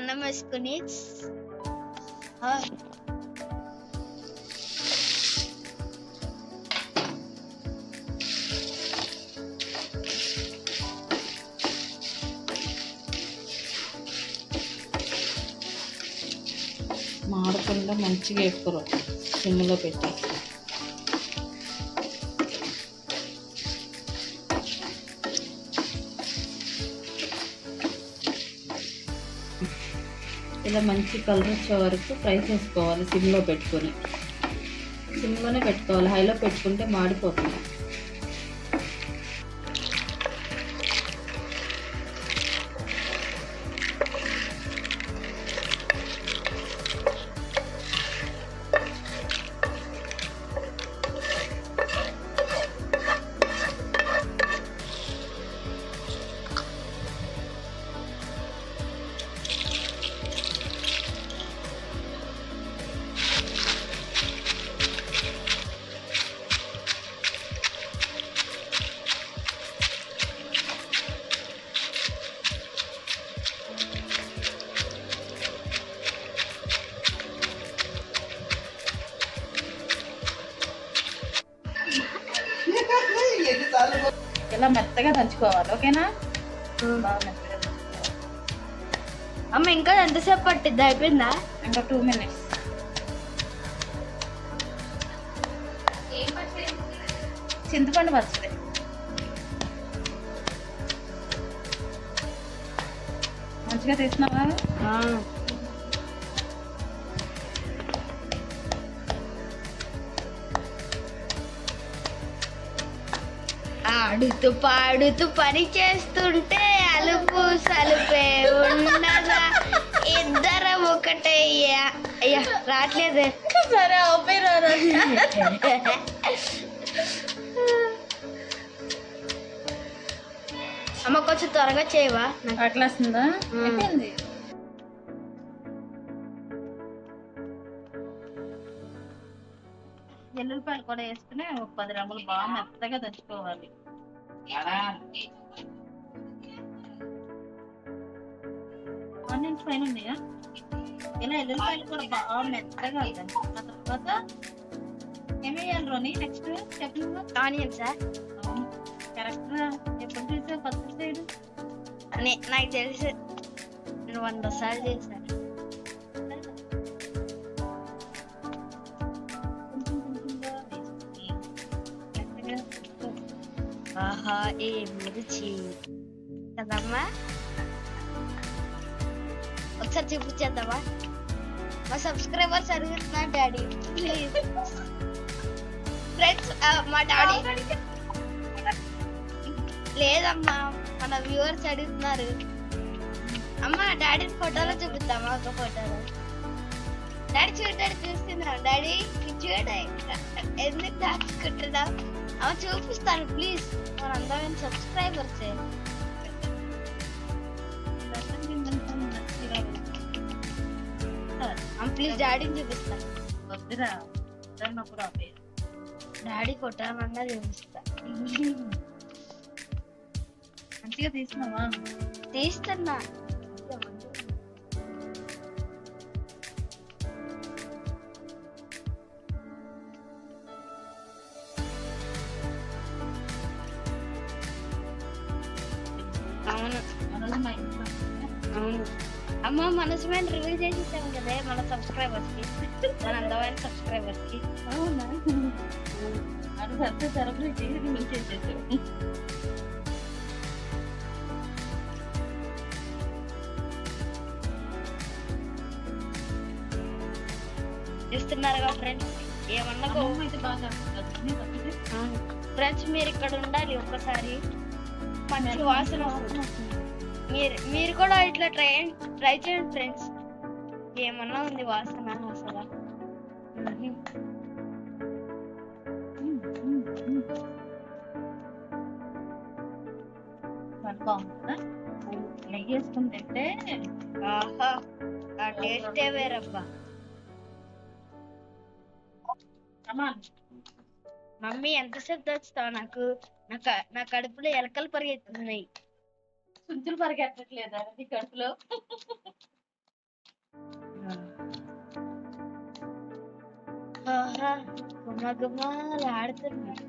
అన్నం వేసుకుని మాడకుండా మంచిగా ఎక్కువ సిమ్లో పెట్టి ఇలా మంచి కలర్ వచ్చే వరకు ఫ్రై చేసుకోవాలి సిమ్లో పెట్టుకొని. సిమ్లోనే పెట్టుకోవాలి. హైలో పెట్టుకుంటే మాడిపోతుంది. ఇలా మెత్తగా దంచుకోవాలి ఓకేనా? బాగా మెత్తగా దంచుకోవాలి. అమ్మ ఇంకా ఎంతసేపు పట్టిద్ది? అయిపోయిందా? ఇంకా టూ మినిట్స్. చింతపండు పచ్చడి. మంచిగా తీసినావా ఆడుతూ పాడుతూ పని చేస్తుంటే అలుపు సలుపే ఉండదా ఇద్దరం ఒకటే అయ్యా. అయ్యా రావట్లేదే. సరే ఓపెన్ అమ్మ కొంచెం త్వరగా చేయవా? నాకు అట్లా వస్తుందా. అయిపోయింది. ఎల్లుల్లిపాయలు కూడా వేసుకుని ఒక పది రంగులు బాగా మెత్తగా దంచుకోవాలి. ఆనియన్స్ పైన ఉన్నాయా? ఇలా ఎల్లుల్లిపాయలు కూడా బాగా మెత్తగా దంచుకున్న తర్వాత ఏమేయాలి రోని? నెక్స్ట్ చెప్పండి ఆనియన్సా కరెక్ట్ ఎప్పుడు చూసా పచ్చడి చేయడం నాకు తెలుసు. నేను వంద సార్లు చేశాను ఏ రుచి కదమ్మా ఒకసారి చూపించేద్దామా మా సబ్స్క్రైబర్స్ అడుగుతున్నా డాడీ ప్లీజ్ ఫ్రెండ్స్ మా డాడీ లేదమ్మా మన వ్యూవర్స్ అడుగుతున్నారు. అమ్మా డాడీ ఫోటోలో చూపిద్దామా ఒక ఫోటోలో డాడీ చూడడానికి చూస్తున్నాం డాడీ చూడ ఎందుకు దాచుకుంటున్నావు? అమ్మ చూపిస్తాను ప్లీజ్ మన అందమైన సబ్స్క్రైబర్స్ ప్లీజ్ డాడీని చూపిస్తాను వద్దురా డాడీ ఫోటో అన్నా చూపిస్తా. మంచిగా తీసినావా తీస్తున్నా. అమ్మ మనసుమైన రివ్యూ చేసేసాం కదా మన సబ్స్క్రైబర్స్కి మన అందమైన సబ్స్క్రైబర్స్కి. అవునా? అది సత్య తరపున చేసి చూస్తున్నారుగా ఫ్రెండ్స్ ఏమన్నా. ఫ్రెండ్స్ మీరు ఇక్కడ ఉండాలి ఒక్కసారి. మంచి వాసన వస్తుంది మీరు మీరు కూడా ఇట్లా ట్రై ట్రై చేయండి ఫ్రెండ్స్. ఏమన్నా ఉంది వాసన అసలు. బాగుంటుందా నెయ్యి వేసుకుని తింటే ఆహా ఆ టేస్టే వేరబ్బా. మమ్మీ ఎంతసేపు తెస్తావు నాకు? నా క- నా కడుపులో ఎలకలు పరిగెత్తున్నాయి. చుంచులు పరిగెట్టట్లేదా నీ కడుపులో. గుమ్మగుమ్మలాడుతున్నాడు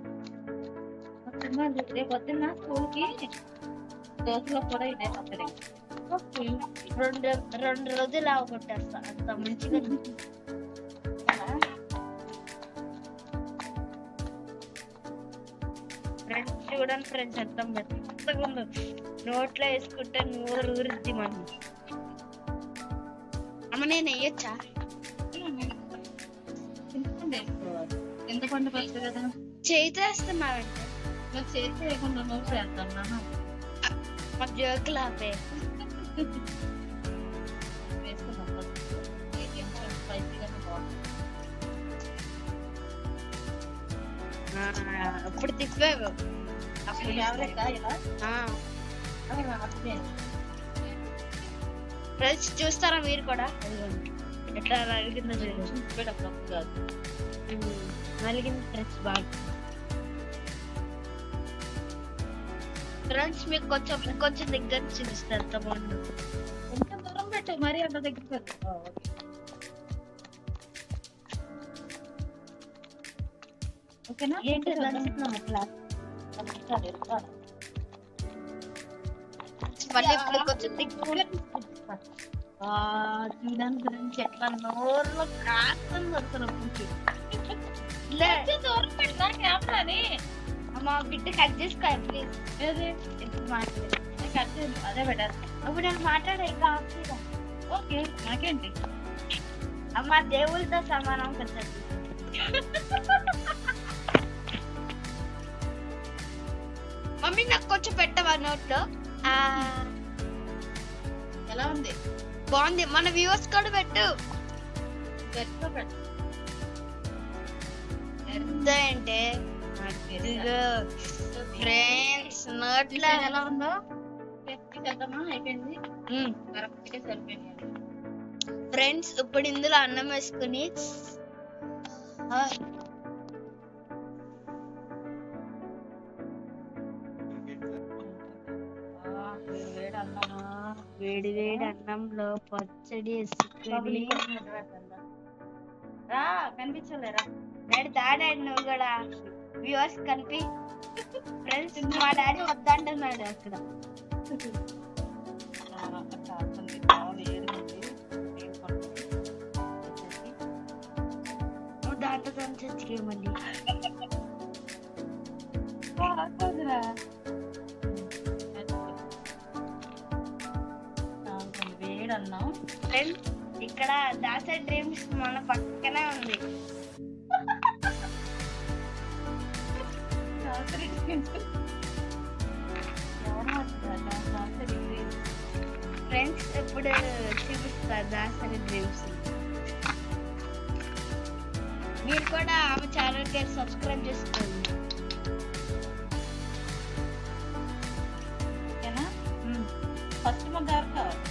రేపు పొద్దున్న స్కూల్కి. దోశలో కూడా ఇదే పచ్చడి. రెండు రెండు రోజులు ఆవుకుంటారు అంత మంచిగా చూడండి ఫ్రెండ్స్ ఎంత మెత్తగా ఉందో నోట్లో వేసుకుంటే నూరు ఊరిద్ది మనం అమ్మ. నేను వేయచ్చా? చింతపండు కదా? చేయితో వేస్తున్నావంటే నాకు చేతి వేస్తాను నాన్న మా జోకులు ఆపే అప్పుడు తిప్పావు. ఫ్రెండ్స్ చూస్తారా మీరు కూడా ఎట్లా కాదు నలిగింది ఫ్రెండ్స్ బాగా ఫ్రెండ్స్ మీకు కొంచెం కొంచెం దగ్గర చూపిస్తారు ఎంత బాగుంది కొంచెం దూరం పెట్టు మరీ అంత దగ్గర పెట్టు. ఓకేనా ఏంటి అట్లా మళ్ళీ ఇప్పుడు కొంచెం చూడండి గురించి ఎట్లా నోరులో కొంచెం దూరం పెడతా కెమెరాని మా బిడ్డ కట్ ప్లీజ్ ఏది? ఇప్పుడు మాట్లాడు కట్ చేయండి. అదే బెటర్. ఇప్పుడు నేను మాట్లాడే కాదు ఓకే నాకేంటి? అమ్మ దేవుళ్ళతో సమానం కొంచెం మమ్మీ నాకు కొంచెం పెట్టవా నోట్లో? ఎలా ఉంది? బాగుంది. మన వ్యూవర్స్ కూడా పెట్టు. గట్టిగా పెట్టు. ఎంత అంటే ఫ్రెండ్స్ నోట్లో ఎలా ఉందో అయిపోయింది? ఫ్రెండ్స్ ఇప్పుడు ఇందులో అన్నం వేసుకుని వేడి వేడి అన్నంలో పచ్చడి వేసుకుని రా కనిపించలేరా డాడీ తాడాడు నువ్వు కూడా. వ్యూవర్స్ కలిపి ఫ్రెండ్స్ మా డాడీ వద్దంటున్నాడు అక్కడ. నువ్వు మళ్ళీ వేడి అన్నం. ఫ్రెండ్స్ ఇక్కడ దాసే డ్రీమ్స్ మన పక్కనే ఉంది. ఫ్రెండ్స్ ఇప్పుడు చూపిస్తారు దాసరి డ్రీమ్స్ మీరు కూడా ఆమె ఛానల్కి సబ్స్క్రైబ్ చేసుకోండి. ఫస్ట్ మా గారు కావాలి.